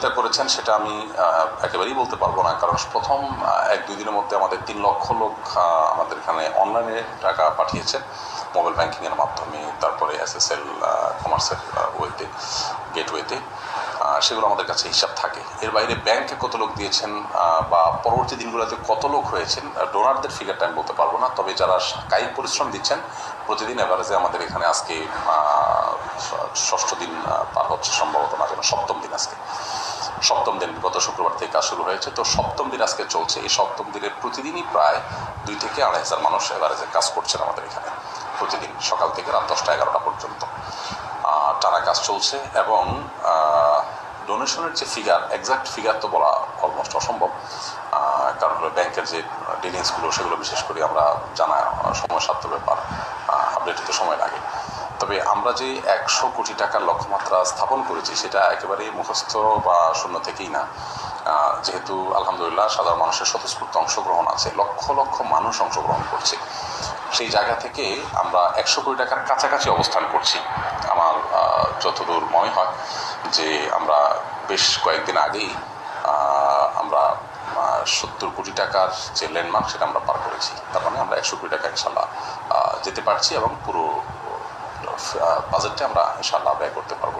সহযোগিতা করেছেন সেটা আমি একেবারেই বলতে পারব না। কারণ প্রথম এক দুই দিনের মধ্যে আমাদের তিন লক্ষ লোক আমাদের এখানে অনলাইনে টাকা পাঠিয়েছেন মোবাইল ব্যাংকিংয়ের মাধ্যমে, তারপরে এস এস এল কমার্সের ওয়েতে গেটওয়েতে সেগুলো আমাদের কাছে হিসাব থাকে। এর বাইরে ব্যাংকে কত লোক দিয়েছেন বা পরবর্তী দিনগুলোতে কত লোক হয়েছেন ডোনারদের ফিগারটা আমি বলতে পারব না। তবে যারা কায়িক পরিশ্রম দিচ্ছেন, প্রতিদিন এভারেজে আমাদের এখানে আজকে ষষ্ঠ দিন পার হচ্ছে, সম্ভবত না যেন সপ্তম দিন আজকে। সপ্তম দিন গত শুক্রবার থেকে কাজ শুরু হয়েছে। তো সপ্তম দিন আজকে চলছে। এই সপ্তম দিনের প্রতিদিনই প্রায় দুই থেকে আড়াই হাজার মানুষ এভারেজে কাজ করছেন আমাদের এখানে। প্রতিদিন সকাল থেকে রাত দশটা এগারোটা পর্যন্ত। টানা কাজ চলছে এবং ডোনেশনের যে ফিগার এক্সাক্ট ফিগার তো বলা অলমোস্ট অসম্ভব। কারণ হলো ব্যাংকের যে ডিলিংসগুলো সেগুলো বিশেষ করে আমরা জানা সময় সাধ্য ব্যাপার। আপডেট হতে সময় লাগে। তবে আমরা যে একশো কোটি টাকার লক্ষ্যমাত্রা স্থাপন করেছি, সেটা একেবারে মুখস্থ বা শূন্য থেকেই না। যেহেতু আলহামদুলিল্লাহ সাধারণ মানুষের স্বতঃস্ফূর্ত অংশগ্রহণ আছে, লক্ষ লক্ষ মানুষ অংশগ্রহণ করছে। সেই জায়গা থেকে আমরা একশো কোটি টাকার কাছাকাছি অবস্থান করছি। আমার যতদূর মনে হয় যে আমরা বেশ কয়েকদিন আগেই আমরা সত্তর কোটি টাকার যে ল্যান্ডমার্ক সেটা আমরা পার করেছি। তার মানে আমরা একশো কোটি টাকা ইনশাল্লাহ যেতে পারছি এবং পুরো বাজেটটা আমরা ইনশাল্লাহ ব্যয় করতে পারব।